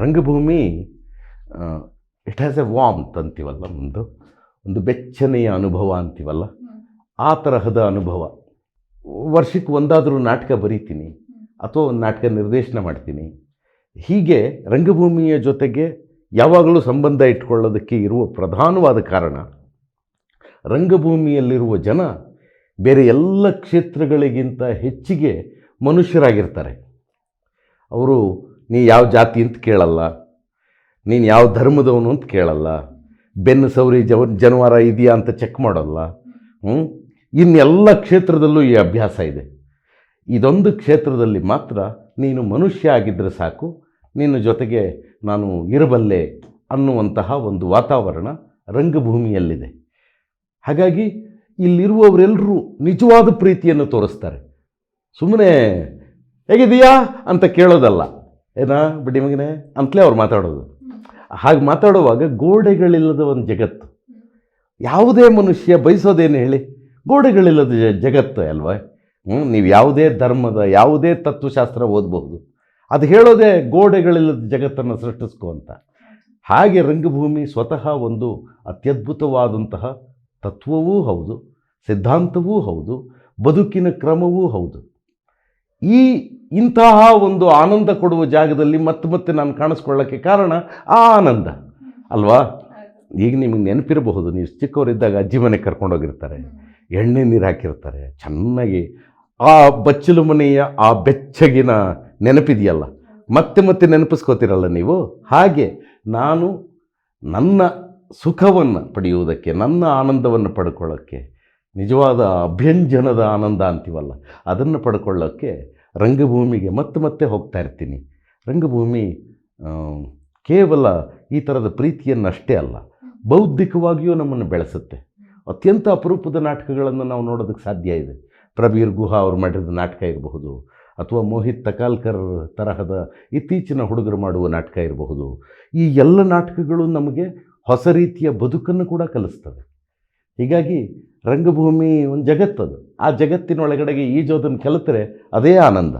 ರಂಗಭೂಮಿ it has A ವಾಮ್ತ್ ಅಂತೀವಲ್ಲ ಒಂದು ಒಂದು ಬೆಚ್ಚನೆಯ ಅನುಭವ ಅಂತೀವಲ್ಲ? ಆ ತರಹದ ಅನುಭವ. ವರ್ಷಕ್ಕೆ ಒಂದಾದರೂ ನಾಟಕ ಬರೀತೀನಿ, ಅಥವಾ ಒಂದು ನಾಟಕ ನಿರ್ದೇಶನ ಮಾಡ್ತೀನಿ. ಹೀಗೆ ರಂಗಭೂಮಿಯ ಜೊತೆಗೆ ಯಾವಾಗಲೂ ಸಂಬಂಧ ಇಟ್ಕೊಳ್ಳೋದಕ್ಕೆ ಇರುವ ಪ್ರಧಾನವಾದ ಕಾರಣ, ರಂಗಭೂಮಿಯಲ್ಲಿರುವ ಜನ ಬೇರೆ ಎಲ್ಲ ಕ್ಷೇತ್ರಗಳಿಗಿಂತ ಹೆಚ್ಚಿಗೆ ಮನುಷ್ಯರಾಗಿರ್ತಾರೆ. ಅವರು ನೀ ಯಾವ ಜಾತಿ ಅಂತ ಕೇಳಲ್ಲ. ನೀನು ಯಾವ ಧರ್ಮದವನು ಅಂತ ಕೇಳಲ್ಲ. ಬೆನ್ನು ಸೌರಿ ಜವ, ಜನವಾರ ಇದೆಯಾ ಅಂತ ಚೆಕ್ ಮಾಡಲ್ಲ. ಹ್ಞೂ ಇನ್ನೆಲ್ಲ ಕ್ಷೇತ್ರದಲ್ಲೂ ಈ ಅಭ್ಯಾಸ ಇದೆ. ಇದೊಂದು ಕ್ಷೇತ್ರದಲ್ಲಿ ಮಾತ್ರ ನೀನು ಮನುಷ್ಯ ಆಗಿದ್ದರೆ ಸಾಕು. ನಿನ್ನ ಜೊತೆಗೆ ನಾನು ಇರಬಲ್ಲೆ ಅನ್ನುವಂತಹ ಒಂದು ವಾತಾವರಣ ರಂಗಭೂಮಿಯಲ್ಲಿದೆ. ಹಾಗಾಗಿ ಇಲ್ಲಿರುವವರೆಲ್ಲರೂ ನಿಜವಾದ ಪ್ರೀತಿಯನ್ನು ತೋರಿಸ್ತಾರೆ. ಸುಮ್ಮನೆ ಹೇಗಿದೆಯಾ ಅಂತ ಕೇಳೋದಲ್ಲ. ಏನಾ ಬಿಡಿ ಮಗನೇ? ಅಂತಲೇ ಅವ್ರು ಮಾತಾಡೋದು. ಹಾಗೆ ಮಾತಾಡುವಾಗ ಗೋಡೆಗಳಿಲ್ಲದ ಒಂದು ಜಗತ್ತು. ಯಾವುದೇ ಮನುಷ್ಯ ಬಯಸೋದೇನು ಹೇಳಿ? ಗೋಡೆಗಳಿಲ್ಲದ ಜಗತ್ತು ಅಲ್ವಾ? ಹ್ಞೂ ನೀವು ಯಾವುದೇ ಧರ್ಮದ, ಯಾವುದೇ ತತ್ವಶಾಸ್ತ್ರ ಓದಬಹುದು. ಅದು ಹೇಳೋದೇ ಗೋಡೆಗಳಿಲ್ಲದ ಜಗತ್ತನ್ನು ಸೃಷ್ಟಿಸ್ಕೊ ಅಂತ. ಹಾಗೆ ರಂಗಭೂಮಿ ಸ್ವತಃ ಒಂದು ಅತ್ಯದ್ಭುತವಾದಂತಹ ತತ್ವವೂ ಹೌದು, ಸಿದ್ಧಾಂತವೂ ಹೌದು, ಬದುಕಿನ ಕ್ರಮವೂ ಹೌದು. ಈ ಇಂತಹ ಒಂದು ಆನಂದ ಕೊಡುವ ಜಾಗದಲ್ಲಿ ಮತ್ತೆ ಮತ್ತೆ ನಾನು ಕಾಣಿಸ್ಕೊಳ್ಳೋಕ್ಕೆ ಕಾರಣ ಆ ಆನಂದ. ಅಲ್ವಾ? ಈಗ ನಿಮಗೆ ನೆನಪಿರಬಹುದು ನೀವು ಚಿಕ್ಕವರಿದ್ದಾಗ ಅಜ್ಜಿ ಮನೆಗೆ ಕರ್ಕೊಂಡೋಗಿರ್ತಾರೆ ಎಣ್ಣೆ ನೀರು ಹಾಕಿರ್ತಾರೆ. ಚೆನ್ನಾಗಿ ಆ ಬಚ್ಚಲು ಮನೆಯ ಆ ಬೆಚ್ಚಗಿನ ನೆನಪಿದೆಯಲ್ಲ? ಮತ್ತೆ ಮತ್ತೆ ನೆನಪಿಸ್ಕೋತಿರಲ್ಲ ನೀವು? ಹಾಗೆ ನಾನು ನನ್ನ ಸುಖವನ್ನು ಪಡೆಯುವುದಕ್ಕೆ ನನ್ನ ಆನಂದವನ್ನು ಪಡ್ಕೊಳ್ಳೋಕ್ಕೆ ನಿಜವಾದ ಅಭ್ಯಂಜನದ ಆನಂದ ಅಂತೀವಲ್ಲ ಅದನ್ನು ಪಡ್ಕೊಳ್ಳೋಕ್ಕೆ ರಂಗಭೂಮಿಗೆ ಮತ್ತೆ ಮತ್ತೆ ಹೋಗ್ತಾ ಇರ್ತೀನಿ. ರಂಗಭೂಮಿ ಕೇವಲ ಈ ಥರದ ಪ್ರೀತಿಯನ್ನಷ್ಟೇ ಅಲ್ಲ, ಬೌದ್ಧಿಕವಾಗಿಯೂ ನಮ್ಮನ್ನು ಬೆಳೆಸುತ್ತೆ. ಅತ್ಯಂತ ಅಪರೂಪದ ನಾಟಕಗಳನ್ನು ನಾವು ನೋಡೋದಕ್ಕೆ ಸಾಧ್ಯ ಇದೆ. ಪ್ರಬೀರ್ ಗುಹಾ ಅವರು ಮಾಡಿದ ನಾಟಕ ಇರಬಹುದು, ಅಥವಾ ಮೋಹಿತ್ ತಕಾಲ್ಕರ್ ತರಹದ ಇತ್ತೀಚಿನ ಹುಡುಗರು ಮಾಡುವ ನಾಟಕ ಇರಬಹುದು. ಈ ಎಲ್ಲ ನಾಟಕಗಳು ನಮಗೆ ಹೊಸ ರೀತಿಯ ಬದುಕನ್ನು ಕೂಡ ಕಲಿಸ್ತವೆ. ಹೀಗಾಗಿ ರಂಗಭೂಮಿ ಒಂದು ಜಗತ್ತದು. ಆ ಜಗತ್ತಿನೊಳಗಡೆಗೆ ಈಜೋದನ್ನು ಕಲಿತರೆ ಅದೇ ಆನಂದ.